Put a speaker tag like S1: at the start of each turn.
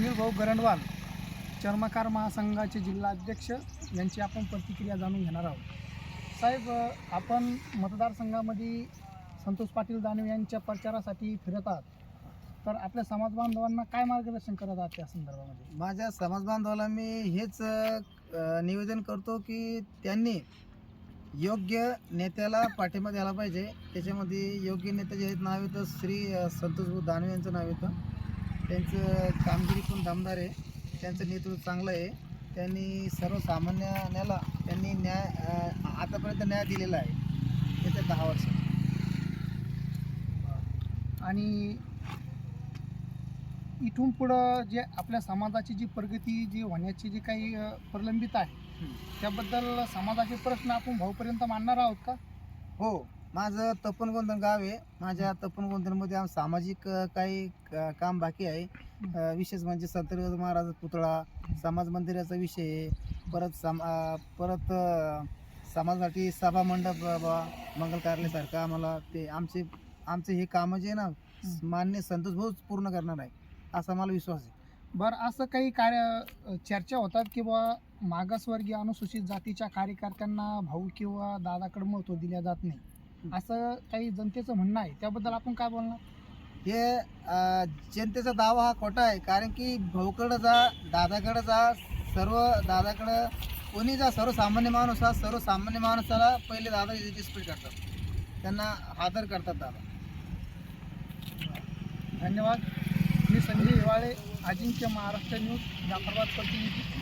S1: सुनील भाऊ गरंडवाल चर्मकार महासंघाचे जिल्हाध्यक्ष यांची आपण प्रतिक्रिया जाणून घेणार आहोत. साहेब आपण मतदारसंघामध्ये संतोष पाटील दानवे यांच्या प्रचारासाठी फिरत आहात. तर आपल्या समाज बांधवांना काय मार्गदर्शन करत आहात त्या संदर्भामध्ये?
S2: माझ्या समाज बांधवाला मी हेच निवेदन करतो की त्यांनी योग्य नेत्याला पाठिंबा द्यायला पाहिजे. त्याच्यामध्ये योग्य नेते जे आहेत नाव येतं श्री अ, संतोष दानवे यांचं नाव येतं. त्यांचं कामगिरी पण दमदार आहे. त्यांचं नेतृत्व चांगलं आहे. त्यांनी सर्वसामान्याला त्यांनी न्याय आतापर्यंत न्याय दिलेला आहे. येत्या दहा वर्ष
S1: आणि इथून पुढं जे आपल्या समाजाची जी प्रगती जी होण्याची जी काही प्रलंबित आहे. त्याबद्दल समाजाचे प्रश्न आपण भाऊपर्यंत मांडणार आहोत का?
S2: हो. माझं तपनगोंदण गाव आहे. माझ्या तपनगोंदणमध्ये आम सामाजिक अ, काही क- काम बाकी आहे. अ, विशेष म्हणजे संत महाराज पुतळा समाज मंदिराचा विषय आहे. परत सम अ, परत अ, समाजासाठी सभा मंडप बाबा मंगल कार्यालयासारखं आम्हाला ते आमचे आमचे हे कामं जे आहे ना मान्य संतोष भाऊच पूर्ण करणार आहे असा मला विश्वास आहे.
S1: बरं असं काही कार्य चर्चा होतात की बा मागासवर्गीय अनुसूचित जातीच्या कार्यकर्त्यांना भाऊ किंवा दादाकडे महत्त्व दिल्या जात नाही? असं काही जनतेचं म्हणणं आहे. त्याबद्दल आपण काय बोलणार?
S2: हे अ, जनतेचा दावा हा खोटा आहे. कारण की भाऊकडं जा दादाकडं जा सर्व दादाकडं कोणी जा सर्वसामान्य माणूस हा सर्वसामान्य माणसाला पहिले दादा रिस्पेक्ट करतात. त्यांना आदर करतात दादा.
S1: धन्यवाद. मी संजय हिवाळे अजिंक्य महाराष्ट्र न्यूज जाफराबाद प्रतिनिधी.